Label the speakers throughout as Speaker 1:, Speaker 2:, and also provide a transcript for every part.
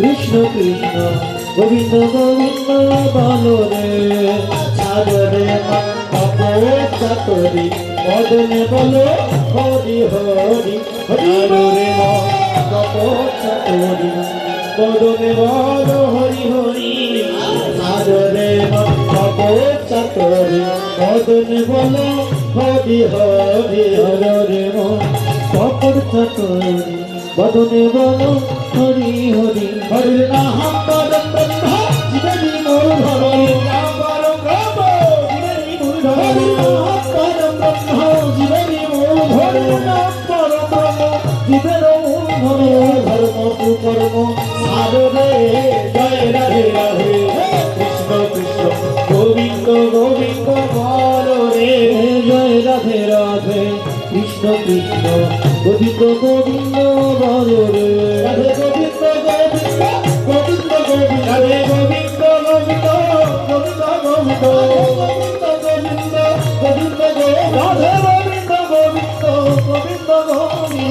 Speaker 1: কৃষ্ণ কৃষ্ণ গোবিন্দ গোবিন্দ বলো রে সাগরে তপস্যা করি মদনে বলো হরি হরি হরি রে তপস্যা করি মদনে বলো হরি হরি সাগরে তপস্যা করি মদনে বলো হরি হরি হরে তপস্যা করি বদনে বলো হরি হরি। হরি নাম পরম ব্রহ্ম জীবনী মোর ধরি নাম পরম ব্রহ্ম জীবনী মোর ধরি নাম পরম ব্রহ্ম জীবনী মোর ধরি নাম পরম ব্রহ্ম জীবন মোর ধরি ধর্ম কর্ম সাধনে জয় রাধে রাধে। কৃষ্ণ কৃষ্ণ গোবিন্দ গোবিন্দ বলো রে। জয় রাধে রাধে। কৃষ্ণ কৃষ্ণ গোবিন্দ গোবিন্দ বলো রে।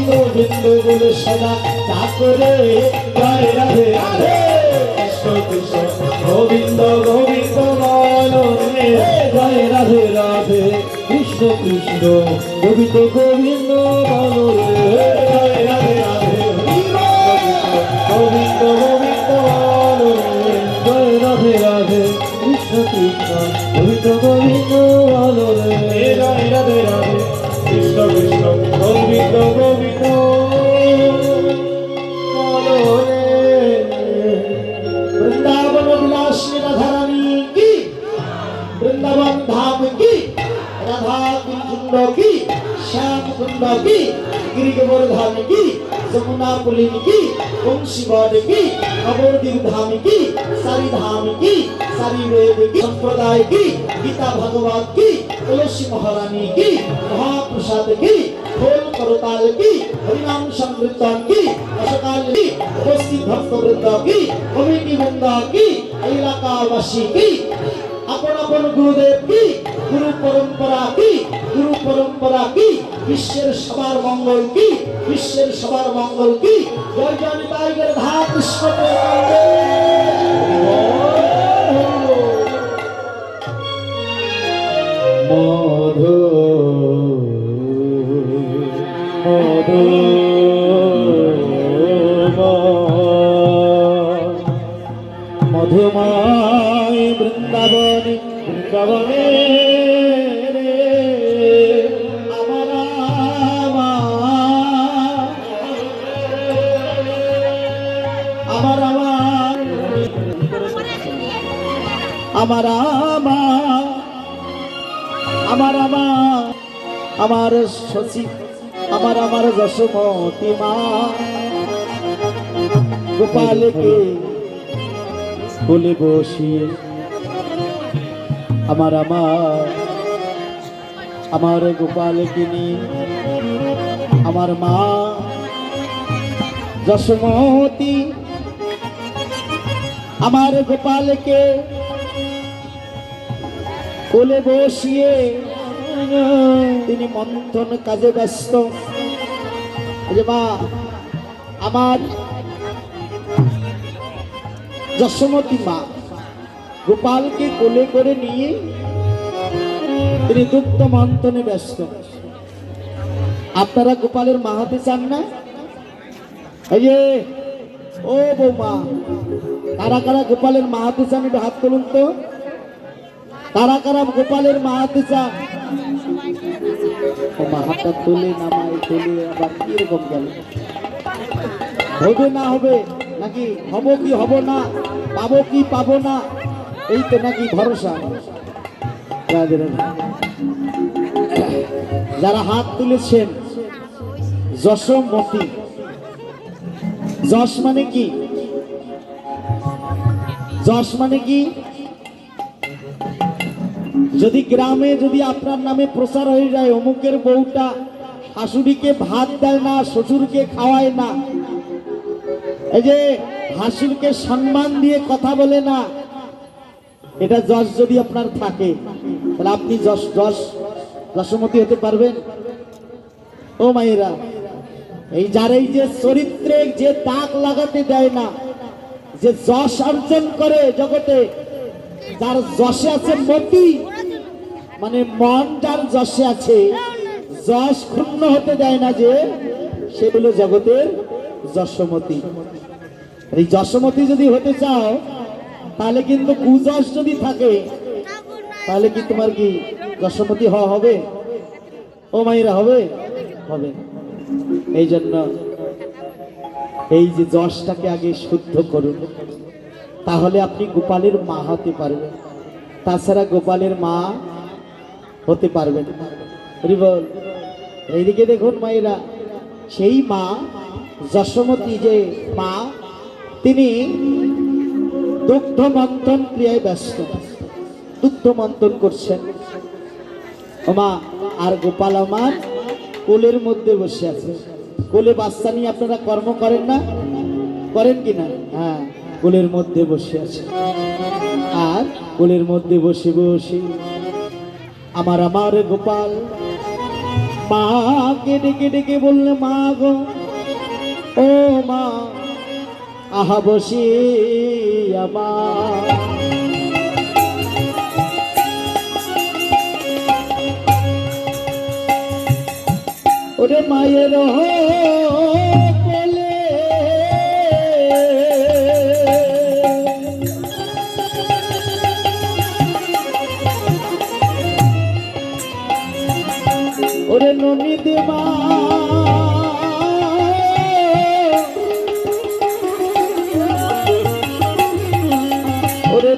Speaker 1: গোবিন্দ বলে সদা ঠাকুরে জয় রাধে রাধে। গোবিন্দ গোবিন্দ বলো রে জয় রাধে রাধে। কৃষ্ণ কৃষ্ণ, গোবিন্দ গোবিন্দ বলো জয় রাধে রাধে। গোবিন্দ গোবিন্দ ভালো রে রাধে কি বৃন্দাবন ধাম কি? রাধা কুঞ্জ কি শ্যাম কুণ্ড কি गिरिगोबर धाम की जमुना पुलिन की ओम शिवाद की अबोर গীতা ভগবত কি? তুলসী মহারানী কি? মহাপ্রসাদ কি? খোল করতাল কি? হরিনাম সংকীর্তন কি? অসকাল কি? উপস্থিত ভক্তবৃন্দ কি? কমিটি বৃন্দ কি? এলাকাবাসী কি? আপন আপন গুরুদেব কি? গুরু পরম্পরা কি? গুরু পরম্পরা কি? বিশ্বের সবার মঙ্গল কি? বিশ্বের সবার মঙ্গল কি? জয় জয় নিতাইয়ের ধা কৃষ্ণ আমার আমা আমার আমা আমার সচিব আমার আমার যশোমতি মা গোপালকে বলে বসিয়ে আমার আমার আমার গোপালকে নিয়ে আমার মা, যশোমতী, আমার গোপালকে কোলে বসিয়ে তিনি মন্থন কাজে ব্যস্ত। মা, আমার যশোমতী মা গোপালকে কোলে করে নিয়ে তিনি দুগ্ধ মন্থনে ব্যস্ত। আপনারা গোপালের মা হতে চান না? ও বৌমা, কারা কারা গোপালের মা চান একটু হাত তুলুন তো। কারা কারা গোপালের মা চান? হাতটা তুলে নামায় তুলে আবার কীরকম গেল হবে না, হবে, নাকি হব কি, হব না, পাবো কি, পাবো না? এই তো নাকি ভরসা। যারা হাত তুলেছেন যশোমতী যশ মানে কি? যশ মানে কি? যদি গ্রামে যদি আপনার নামে প্রচার হয়ে যায়, অমুকের বউটা শাশুড়িকে ভাত দেয় না, শ্বশুরকে খাওয়ায় না। এই যে হাসুরকে সম্মান দিয়ে কথা বলে না এটা যশ যদি আপনার থাকে, তাহলে আপনি যশ যশ, যশমতী হতে পারবেন। ও মায়েরা, এই যার এই যে চরিত্রে যে দাগ লাগাতে দেয় না, যে যশ অর্জন করে জগতে, যার যশে আছে মতি মানে মন যার যশে আছে, যশ ক্ষুণ্ণ হতে দেয় না যে সেগুলো জগতের যশমতি। এই যশমতি যদি হতে চাও তাহলে কিন্তু কুযশ যদি থাকে। তাহলে কি তোমার কি যশমতি হওয়া হবে? ও মাইরা হবে? হবে। এই জন্য এই যে যশটাকে আগে শুদ্ধ করুন। তাহলে আপনি গোপালের মা হতে পারবেন। তাছাড়া গোপালের মা হতে পারবেন না। হরি বল এইদিকে দেখুন মায়েরা, সেই মা যশোমতী যে মা, তিনি দুগ্ধ মন্থন ক্রিয়ায় ব্যস্ত। দুগ্ধ মন্থন করছেন। মা আর গোপাল আমার কোলের মধ্যে বসে আছে। কোলে বাচ্চা নিয়ে আপনারা কর্ম করেন না? করেন কি না? হ্যাঁ কোলের মধ্যে বসে আছে। আর কোলের মধ্যে বসে বসে আমার আমার গোপাল মা ডেকে ডেকে বললে, মা গো, ও মা আহা ওরে মায়ের কোলে ওরে ননি দেবা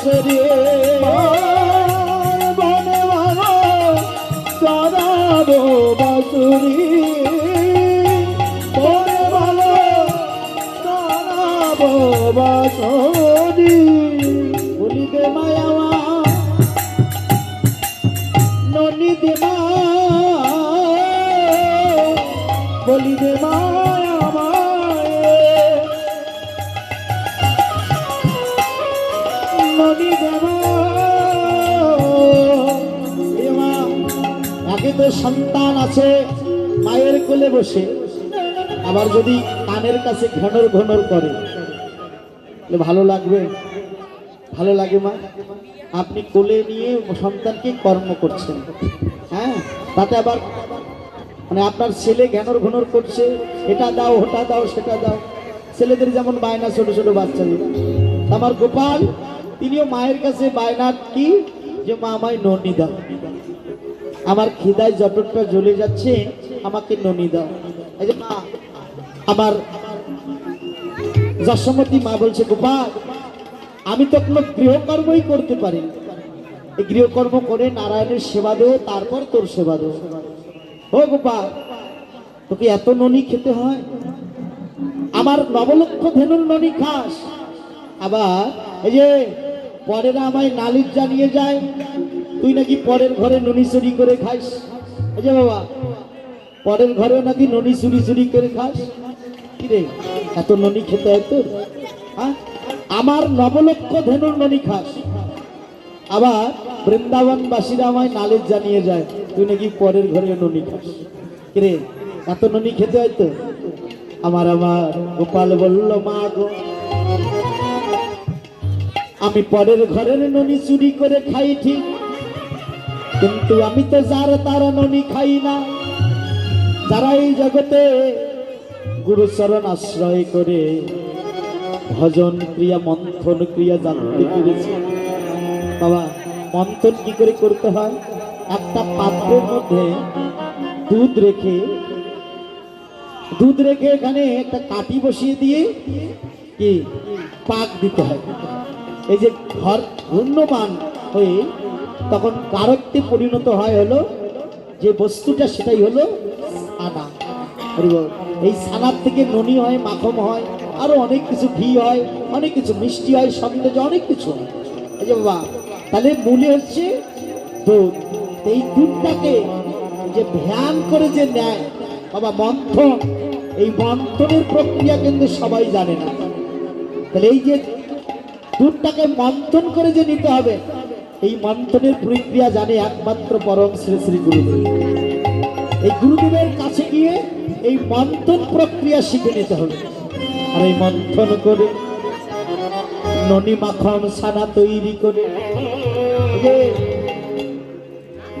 Speaker 1: বাসরে একে তো সন্তান আছে, মায়ের কোলে বসে। আবার যদি কানের কাছে ঘনর ঘনর করে ভালো লাগবে? ভালো লাগে মা? আপনি কোলে নিয়ে সন্তানকে কর্ম করছেন। হ্যাঁ? তাতে আবার মানে আপনার ছেলে ঘ্যানর ঘনর করছে, এটা দাও, ওটা দাও, সেটা দাও। ছেলেদের যেমন বায়না ছোট ছোট বাচ্চাদের। আমার গোপাল, তিনিও মায়ের কাছে বায়নার কি? যে মা আমায় ননি দাও। আমার খিদায় জটরটা জ্বলে যাচ্ছে, আমাকে ননি দাও। এই যে মা, আমার যশোমতী মা বলছে, গোপাল, আমি তো কোনো গৃহকর্মই করতে পারি এই গৃহকর্ম করে নারায়ণের সেবা দেও তারপর তোর সেবা দেও ও গোপাল, তোকে এত ননি খেতে হয়? আমার নবলক্ষ ধেনুর ননি খাস। আবার এই যে পরেরা আমায় নালিশ জানিয়ে যায় তুই নাকি পরের ঘরে ননি চুরি করে খাইস যে বাবা, পরের ঘরে নাকি ননি চুরি চুরি করে খাস? কিরে, এত ননি খেতে হয় তোর? হ্যাঁ? আমার নবলক্ষ ধেনুর ননি খাস। আবার বৃন্দাবনবাসীরা আমায় নালেজ জানিয়ে যায়, তুই নাকি পরের ঘরে ননি খাস। কিরে, এত ননি খেতে হয় তো আমার আমার গোপাল বলল, মা গো, আমি পরের ঘরের ননি চুরি করে খাই ঠিক কিন্তু আমি তো যার তার ননি খাই না। যারা এই জগতে গুরুচরণ আশ্রয় করে, ভজন ক্রিয়া, মন্থন ক্রিয়া জানতে পেরেছি বাবা, মন্থন কি করে করতে হয়? একটা পাত্রের মধ্যে দুধ রেখে দুধ রেখে এখানে একটা কাটি বসিয়ে দিয়ে কি? পাক দিতে হয়। এই যে ঘর ঘূর্ণমান হয়ে তখন কারকতে পরিণত হয় হলো যে বস্তুটা সেটাই হলো সানা। এই সানার থেকে ননি হয় মাখন হয়, আরও অনেক কিছু ঘি হয়, অনেক কিছু মিষ্টি হয় সন্দেশ অনেক কিছু। যে বাবা, তাহলে মূলে হচ্ছে দুধ। এই দুধটাকে যে ধ্যান করে যে নেয়, বাবা মন্থন এই মন্থনের প্রক্রিয়া কিন্তু সবাই জানে না। তাহলে এই যে দুধটাকে মন্থন করে যে নিতে হবে এই মন্থনের প্রক্রিয়া জানে একমাত্র পরম শ্রী শ্রী গুরুদেব। এই গুরুদেবের কাছে গিয়ে এই মন্থন প্রক্রিয়া শিখে নিতে হবে। আর এই মন্থন করে ননি মাখন সানা তৈরি করে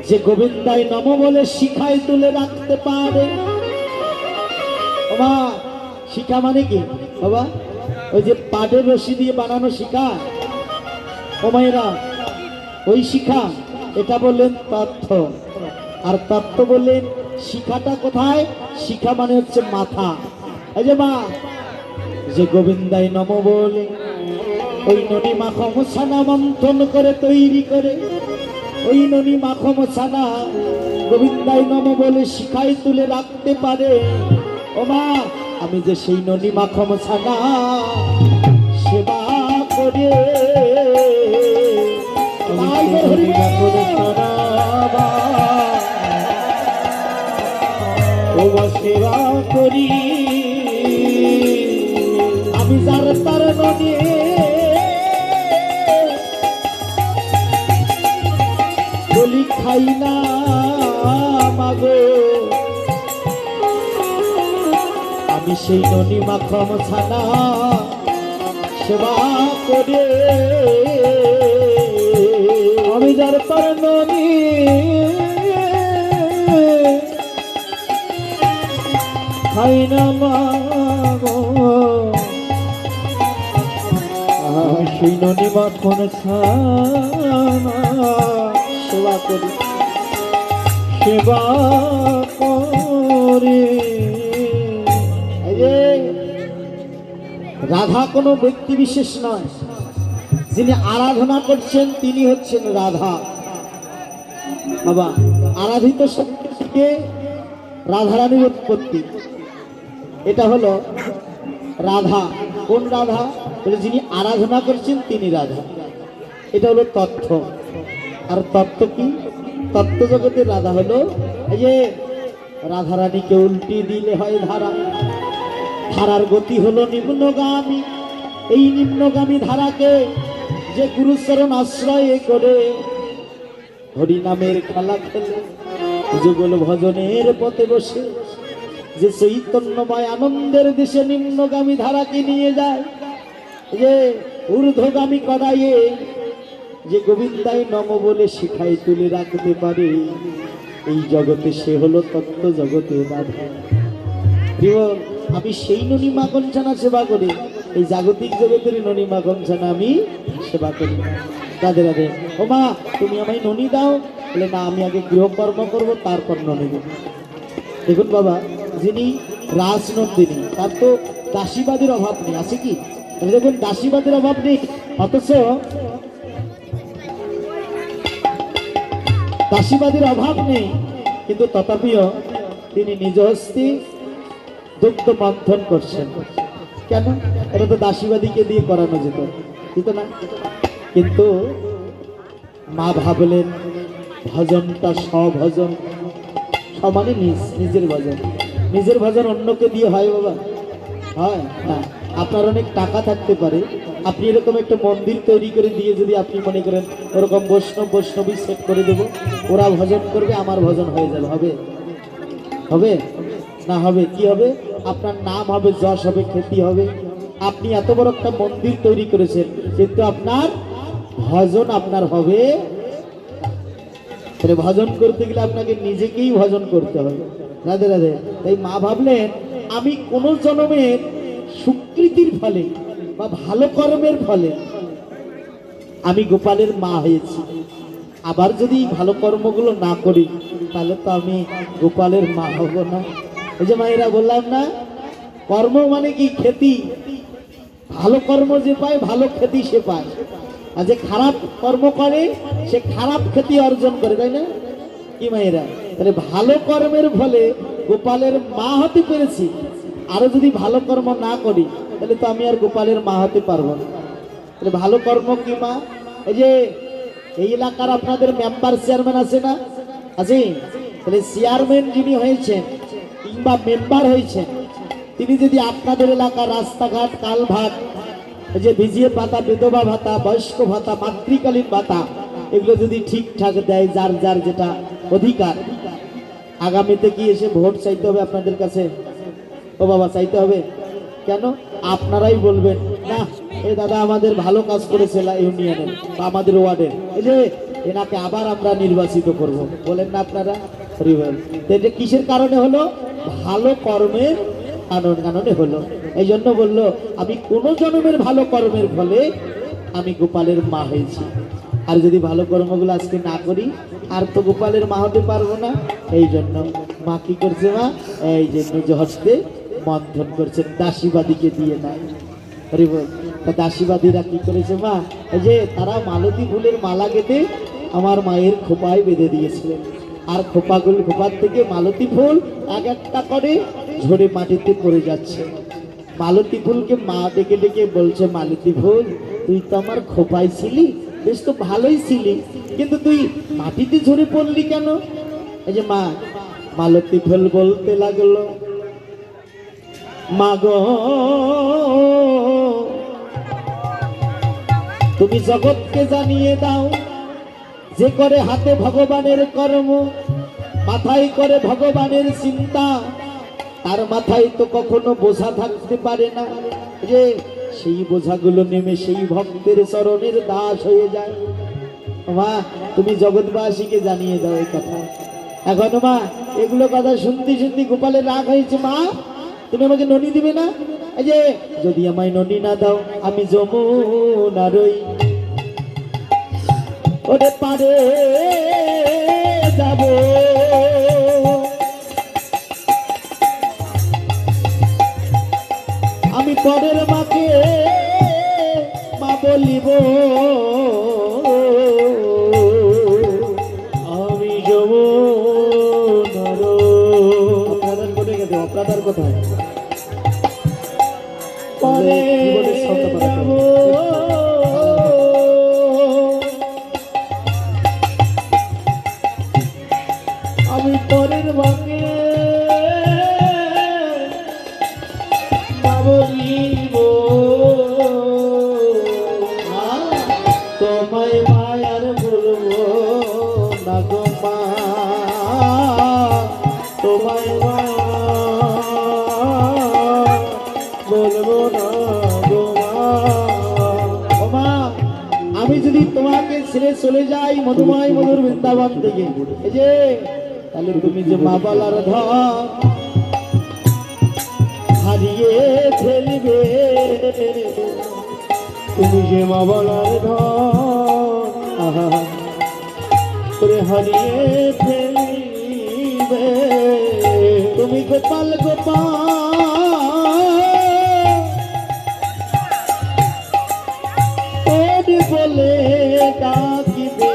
Speaker 1: যে গোবিন্দায় নম বলে শিখায় তুলে রাখতে পারে। বাবা, শিখা মানে কি? বাবা, ওই যে পাটের রশি দিয়ে বানানো শিখা। ও মায়েরা ওই শিখা, এটা বললেন তথ্য আর তত্ত্ব বললেন শিখাটা কোথায়? শিখা মানে হচ্ছে মাথা। এই যে মা, যে গোবিন্দাই নম বলে, ওই ননি মাখম ছানা মন্থন করে তৈরি করে, ওই ননি মাখম ছানা গোবিন্দাই নম বলে শিখাই তুলে রাখতে পারে। ও মা, আমি যে সেই ননি মাখম ছানা সেবা করে হরি বল।
Speaker 2: সেবা করি
Speaker 1: আমি যার তার নদী বলি খাই না মাগো আমি সেই ননি মাখম ছানা সেবা করে রাধা কোনো ব্যক্তি বিশেষ নয়। যিনি আরাধনা করছেন, তিনি হচ্ছেন রাধা। বাবা, আরাধিত থেকে রাধারানীর উৎপত্তি। এটা হলো রাধা। কোন রাধা? যিনি আরাধনা করছেন, তিনি রাধা। এটা হলো তথ্য আর তত্ত্ব কি? তত্ত্ব জগতের রাধা হলো এই যে রাধারানীকে উল্টি দিলে হয় ধারা। ধারার গতি হলো নিম্নগামী। এই নিম্নগামী ধারাকে যে গুরুচরণ আশ্রয় করে হরিনামের খেলা খেলে যুগল ভজনের পথে বসে যে চৈতন্যময় আনন্দের দেশে নিম্নগামী ধারাকে নিয়ে যায়, যে ঊর্ধ্বগামী করাইয়ে যে গোবিন্দাই নম বলে শিখাই তুলে রাখতে পারে, এই জগতে সে হলো তত্ত্ব জগতে আমি সেই ননিমা কঞ্চনা সেবা করি, এই জাগতিক জগতের ননিমা কঞ্চনা আমি সেবা করি। রাধে রাধে। ও মা, তুমি আমায় ননি দাও, বলে না, আমি আগে গৃহকর্ম করব, তারপর ননি দেখুন বাবা যিনি রাজনন্দিনী, তার তো দাসীবাদের অভাব নেই। আছে কি? দেখুন, দাসীবাদের অভাব নেই। অথচ দাসীবাদের অভাব নেই, কিন্তু তথাপিও তিনি নিজ হস্তে দুগ্ধ মন্থন করছেন। কেন? এটা তো দাসীবাদীকে দিয়ে করানো যেত। যেত না। কিন্তু মা ভাবলেন, ভজনটা স্বভজন, সমানে নিজ, নিজের ভজন। নিজের ভজন অন্যকে দিয়ে হয় বাবা। হয়, না। আপনার অনেক টাকা থাকতে পারে। আপনি এরকম একটা মন্দির তৈরি করে দিয়ে যদি আপনি মনে করেন ওরকম বৈষ্ণব বৈষ্ণবী সেট করে দেবো ওরা ভজন করবে, আমার ভজন হয়ে যাবে। হবে? হবে? না হবে? কি হবে? আপনার নাম হবে, যশ হবে, খ্যাতি হবে। আপনি এত বড় একটা মন্দির তৈরি করেছেন, কিন্তু আপনার ভজন আপনার হবে তাহলে ভজন করতে গেলে আপনাকে নিজেকেই ভজন করতে হবে। রাধে রাধে। তাই মা ভাবলেন, আমি কোন জন্মের সুকৃতির ফলে বা ভালো কর্মের ফলে আমি গোপালের মা হয়েছি। আবার যদি ভালো কর্মগুলো না করি, তাহলে তো আমি গোপালের মা হব না। এই যে মায়েরা বললাম না, কর্ম মানে কি? খ্যাতি ভালো কর্ম যে পায়, ভালো খ্যাতি সে পায়। আর যে খারাপ কর্ম করে, সে খারাপ ক্ষতি অর্জন করে, তাই না? কি মায়েরা? তাহলে ভালো কর্মের ফলে গোপালের মা হতে পেরেছি। আরও যদি ভালো কর্ম না করি, তাহলে তো আমি আর গোপালের মা হতে পারব না। তাহলে ভালো কর্ম কি মা? এই যে এই এলাকার আপনাদের মেম্বার চেয়ারম্যান আছে না? আছে? তাহলে চেয়ারম্যান যিনি হয়েছেন, কিংবা মেম্বার হয়েছেন, তিনি যদি আপনাদের এলাকার রাস্তাঘাট কালভাট যে ভিজিয়ে পাতা, বিধবা ভাতা, বয়স্ক ভাতা, মাতৃকালীন ভাতা, এগুলো যদি ঠিকঠাক দেয়, যার যার যেটা অধিকার, আগামীতে কি এসে ভোট চাইতে হবে আপনাদের কাছে? ও বাবা, চাইতে হবে? কেন? আপনারাই বলবেন, না এই দাদা আমাদের ভালো কাজ করেছে ইউনিয়নের বা আমাদের ওয়ার্ডের এই যে এনাকে আবার আমরা নির্বাচিত করব। বলেন না আপনারা? এটা কিসের কারণে হলো? ভালো কর্মের কারণ কারণে হলো। এই জন্য বলল, আমি কোন জন্মের ভালো কর্মের ফলে আমি গোপালের মা হয়েছি। আর যদি ভালো কর্মগুলো আজকে না করি, আর তো গোপালের মা হতে পারব না। এই জন্য মা কি করছে মা? এই যে নিজ হস্তে মন্থন করছেন দাসীবাদীকে দিয়ে নাই হরি বল। তা দাসীবাদীরা কি করেছে মা? এই যে তারা মালতী ফুলের মালা কেটে আমার মায়ের খোপায় বেঁধে দিয়েছিলেন। আর খোপাগুলো, খোপার থেকে মালতী ফুল এক একটা করে ঝরে মাটিতে পড়ে যাচ্ছে। মালতী ফুলকে মা ডেকে ডেকে বলছে, মালতী ফুল, তুই তো আমার খোপায় ছিলি, বেশ তো ভালোই ছিলি, কিন্তু তুই মাটিতে ঝরে পড়লি কেন? এই যে মা, মালতী ফুল বলতে লাগল, মা তুমি জগৎকে জানিয়ে দাও, যে করে হাতে ভগবানের কর্ম, মাথায় করে ভগবানের চিন্তা তার মাথায় তো কখনো বোঝা থাকতে পারে না যে সেই বোঝাগুলো নেমে সেই ভক্তের চরণের দাস হয়ে যায়। মা, তুমি জগৎবাসীকে জানিয়ে দাও এই কথা। এখন মা, এগুলো কথা শুনতে শুনতে গোপালের রাগ হয়েছে, মা। তুমি আমাকে ননি দিবে না? যে, যদি আমায় ননি না দাও, আমি যমুনা রই ওরে পারে। পরের মাকে মা বলিব
Speaker 2: আমি যাব নর
Speaker 1: আপনাদের কোথায়? হারিয়ে ফেলবে
Speaker 2: তুমি যে মা বলার করে হারিয়ে ফেলিবে।
Speaker 1: তুমি গোপাল গোপাল বলে ডাকিবে।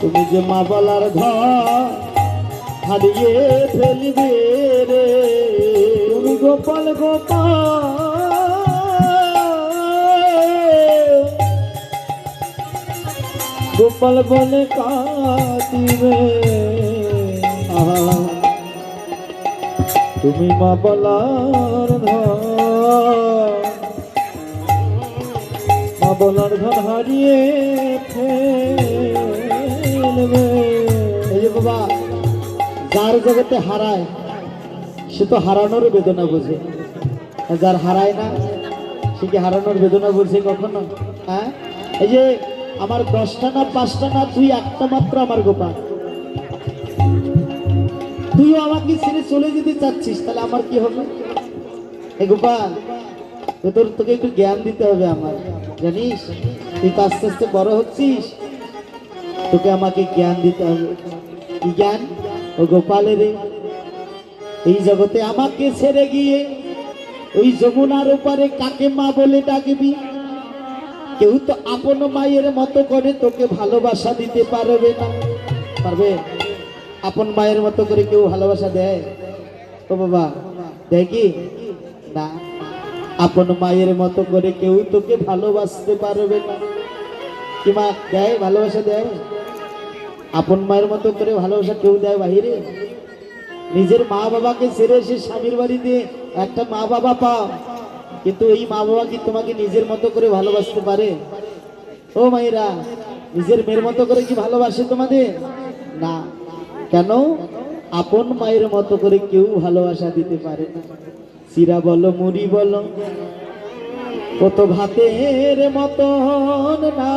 Speaker 1: তুমি যে মা বলার হারিয়ে ফেলবে রে।
Speaker 2: তুমি গোপাল গোপাল। গোপাল বলে কাঁদিবে। তুমি মা বলার মা বলার ধন হারিয়ে ফেলবে।
Speaker 1: যার জগতে হারায়, সে তো হারানোর বেদনা বোঝে। যার হারায় না, সে কি হারানোর বেদনা বোঝে কখনো? হ্যাঁ? এই যে আমার দশটা না, পাঁচটা না, তুই একটা মাত্র আমার গোপাল। তুইও আমাকে ছেড়ে চলে যেতে চাচ্ছিস, তাহলে আমার কি হবে? এ গোপাল, তোর তোকে একটু জ্ঞান দিতে হবে আমার, জানিস? তুই তো আস্তে আস্তে বড় হচ্ছিস, তোকে আমাকে জ্ঞান দিতে হবে। কি জ্ঞান? ও গোপালের এই জগতে আমাকে ছেড়ে গিয়ে ওই যমুনার ওপারে কাকে মা বলে ডাকবি? কেউ তো আপন মায়ের মতো করে তোকে ভালোবাসা দিতে পারবে না। পারবে? আপন মায়ের মতো করে কেউ ভালোবাসা দেয়? ও বাবা, দেয় কি? না। আপন মায়ের মতো করে কেউ তোকে ভালোবাসতে পারবে না। কি মা দেয়? ভালোবাসা দেয়? আপন মায়ের মতো করে ভালোবাসা কেউ দেয় বাহিরে? নিজের মা বাবাকে ছেড়ে এসে স্বামীর বাড়িতে একটা মা বাবা পাও, কিন্তু এই মা বাবা কি তোমাকে নিজের মতো করে ভালোবাসতে পারে? ও মায়েরা, নিজের মেয়ের মতো করে কি ভালোবাসে তোমাদের? না। কেন? আপন মায়ের মতো করে কেউ ভালোবাসা দিতে পারে না। সিরা বলো, মুড়ি বলো, কত ভাতের মতন না।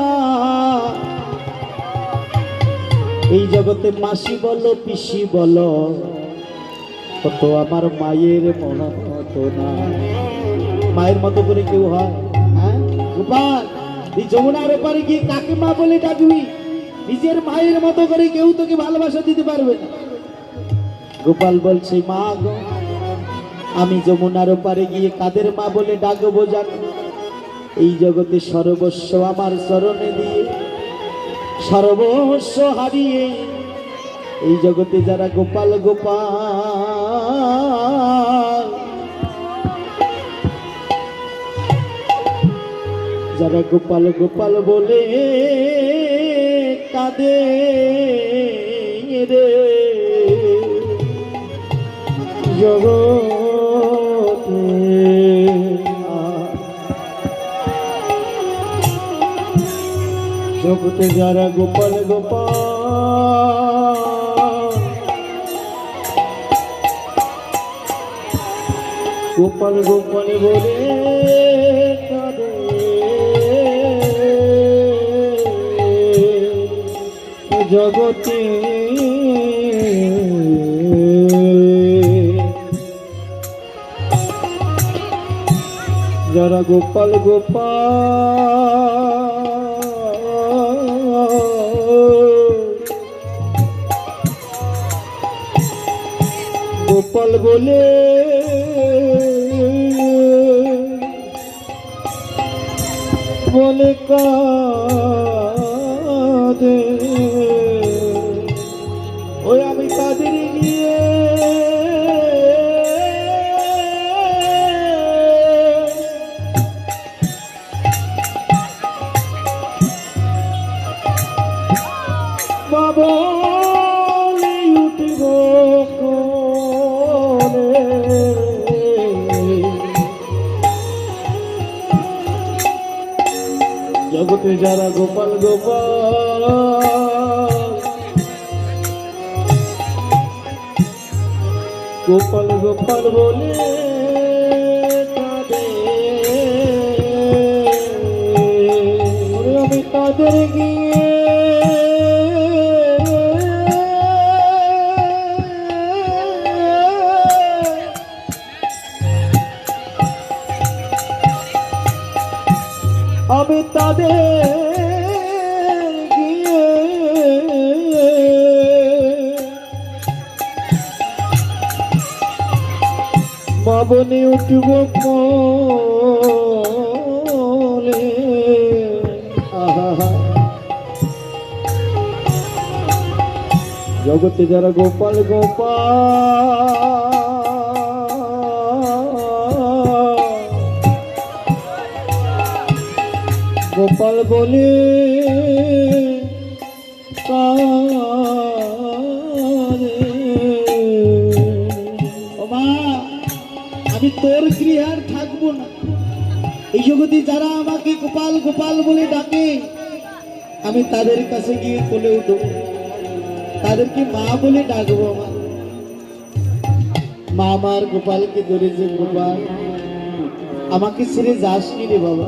Speaker 1: এই জগতে মাসি বলো, পিসি বলো, কত আমার মায়ের মতো না। মায়ের মতো করে কেউ হয়? হ্যাঁ? গোপাল এই যমুনার ওপারে গিয়ে কাকে মা বলে ডাকবি? নিজের মায়ের মতো করে কেউ তোকে ভালোবাসা দিতে পারবে না। গোপাল বলছে, মা গো, আমি যমুনার ওপারে গিয়ে কাদের মা বলে ডাকবো জানো? এই জগতে সর্বস্ব আমার চরণে দিয়ে সর্বস্ব হারিয়ে এই জগতে যারা গোপাল গোপাল যারা গোপাল গোপাল বলে কাঁদে রে। জগতে জগতে যারা গোপাল গোপাল গোপাল গোপাল বলে জগতে যারা গোপাল গোপাল গোপাল বলে বলে কাঁদে। যারা গোপাল গোপাল। গোপাল গোপাল বলে যারা গোপাল গোপাল। গোপাল বলে আমি তোর গৃহে আর থাকব না। এই জগতে যারা আমাকে গোপাল গোপাল বলে ডাকে, আমি তাদের কাছে গিয়ে কোলে উঠব তাদেরকে মা বলে ডাকবো আমার। মা আমার গোপালকে ধরেছে গোপাল, আমাকে ছেড়ে যাসনি রে বাবা?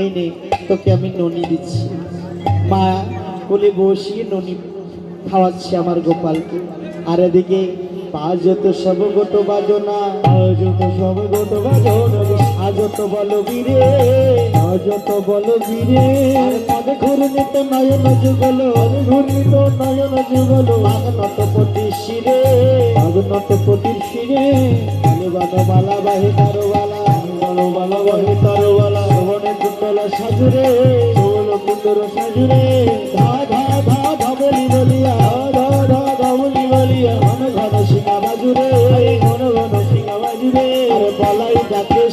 Speaker 1: এই নে, তোকে আমি ননি দিচ্ছি। মা কোলে বসিয়ে ননি খাওয়াচ্ছে আমার গোপালকে। আর এদিকে যত সব গোট বাজনা যত সব গোট বাজনা আজ তো বলো বীরে
Speaker 2: আজ তো বল বীরে।
Speaker 1: পদে ঘূর্ণিত নয়ন যুগল
Speaker 2: ঘূর্ণিত নয়ন যুগল।
Speaker 1: মাগনত পতি শিরে
Speaker 2: আগুনত পতির শিরে।
Speaker 1: বালা বাহি তারো বালা
Speaker 2: বহে তরবালা।
Speaker 1: শ্রবণে কুণ্ডল সাজুরে
Speaker 2: চৌল কুন্দর সাজুরে।
Speaker 1: ধা ধা ধা, ধবলি বলিয়া
Speaker 2: ধা ধা, ধবলি বলিয়া,
Speaker 1: ঘন ঘন সীমা বাজুরে।